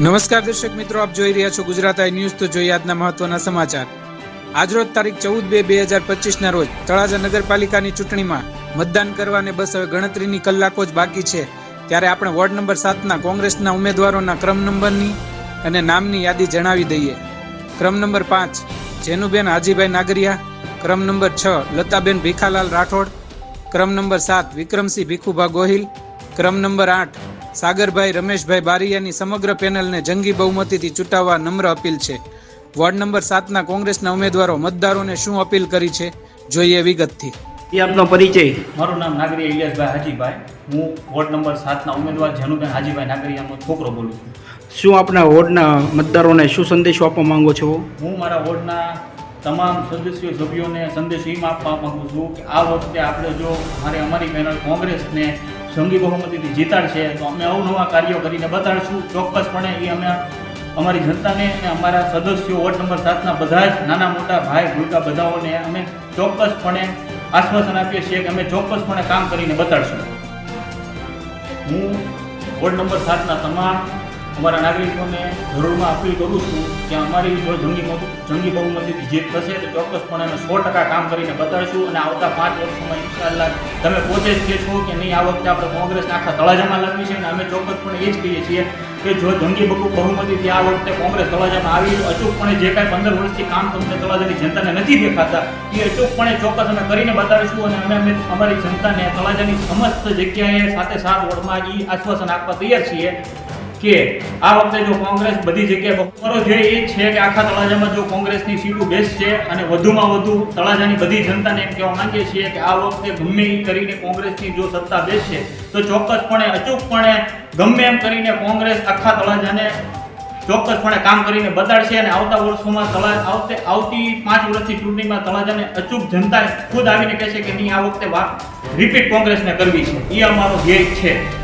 નમસ્કાર દર્શક મિત્રો, આપ જોઈ રહ્યા છો ગુજરાત આઈ ન્યૂઝ. તો જોઈએ આજના મહત્વના સમાચાર. આજરોજ તારીખ ચૌદ બે બે હજાર પચીસના રોજ તળાજા નગરપાલિકાની ચૂંટણીમાં મતદાન કરવાને બસ હવે ગણતરીની કલાકો જ બાકી છે. ત્યારે આપણે વોર્ડ નંબર સાતના કોંગ્રેસના ઉમેદવારોના ક્રમ નંબરની અને નામની યાદી જણાવી દઈએ. ક્રમ નંબર પાંચ, જેનુબેન હાજીભાઈ નાગરિયા. ક્રમ નંબર છ, લતાબેન ભીખાલાલ રાઠોડ. ક્રમ નંબર સાત, વિક્રમસિંહ ભીખુભા ગોહિલ. ક્રમ નંબર આઠ સાગરભાઈ રમેશભાઈ બારિયાની સમગ્ર પેનલને જંગી બહુમતીથી ચૂંટાવવા નમ્ર અપીલ છે. વોર્ડ નંબર સાતના કોંગ્રેસના ઉમેદવારો મતદારોને શું અપીલ કરી છે? જોઈએ વિગતથી. એ આપનો પરિચય. મારું નામ નાગરી ઇલિયાસભાઈ હાજીભાઈ. હું વોર્ડ નંબર સાતના ઉમેદવાર જનુબેન હાજીભાઈ નાગરિયાનો છોકરો બોલું છું. શું આપના વોર્ડના મતદારોને શું સંદેશો આપવા માંગો છો? હું મારા વોર્ડના તમામ સદસ્યો સભ્યોને સંદેશ એમ આપવા માંગુ છું કે આ વખતે આપણે જો મારે અમારી પેનલ કોંગ્રેસને સંઘી બહુમતીથી જીતાડશે, તો અમે અવનવા કાર્યો કરીને બતાડશું. ચોક્કસપણે એ અમે અમારી જનતાને અને અમારા સદસ્યો વોર્ડ નંબર સાતના બધા જ નાના મોટા ભાઈ ભૂલકા બધાઓને અમે ચોક્કસપણે આશ્વાસન આપીએ છીએ કે અમે ચોક્કસપણે કામ કરીને બતાડશું. હું વોર્ડ નંબર સાતના તમામ અમારા નાગરિકોને જરૂરમાં અપીલ કરું છું કે અમારી જો જંગી જંગી બહુમતીથી જીત થશે તો ચોક્કસપણે અમે સો ટકા કામ કરીને બતાવીશું અને આવતા પાંચ વર્ષોમાં ઇન્શાલ્લાહ તમે પોતે જ કહેશો કે નહીં, આ વખતે આપણે કોંગ્રેસને આખા તળાજામાં લાવવી છે અને અમે ચોક્કસપણે એ જ કહીએ છીએ કે જો જંગી બહુ- બહુમતીથી આ વખતે કોંગ્રેસ તળાજામાં આવી અચૂકપણે જે કાંઈ પંદર વર્ષથી કામ તમને તળાજાની જનતાને નથી દેખાતા, એ અચૂકપણે ચોક્કસ અમે કરીને બતાવીશું અને અમે અમે અમારી જનતાને તળાજાની સમસ્ત જગ્યાએ સાથે સાત વોર્ડમાં એ આશ્વાસન આપવા તૈયાર છીએ. કે આ વખતે જો કોંગ્રેસ બધી જગ્યાએ બપોરો જે એ છે કે આખા તળાજામાં જો કોંગ્રેસની સીટો બેસશે અને વધુમાં વધુ તળાજાની બધી જનતાને એમ કહેવા માંગીએ છીએ કે આ વખતે ગમે કરીને કોંગ્રેસની જો સત્તા બેસશે, તો ચોક્કસપણે, અચૂકપણે ગમે એમ કરીને કોંગ્રેસ આખા તળાજાને ચોક્કસપણે કામ કરીને બતાડશે અને આવતા વર્ષોમાં તળા, આવતે, આવતી પાંચ વર્ષની ચૂંટણીમાં તળાજાને અચૂક જનતા ખુદ આવીને કહેશે કે નહીં, આ વખતે વાત રિપીટ કોંગ્રેસને કરવી છે. એ અમારો ધ્યેય છે.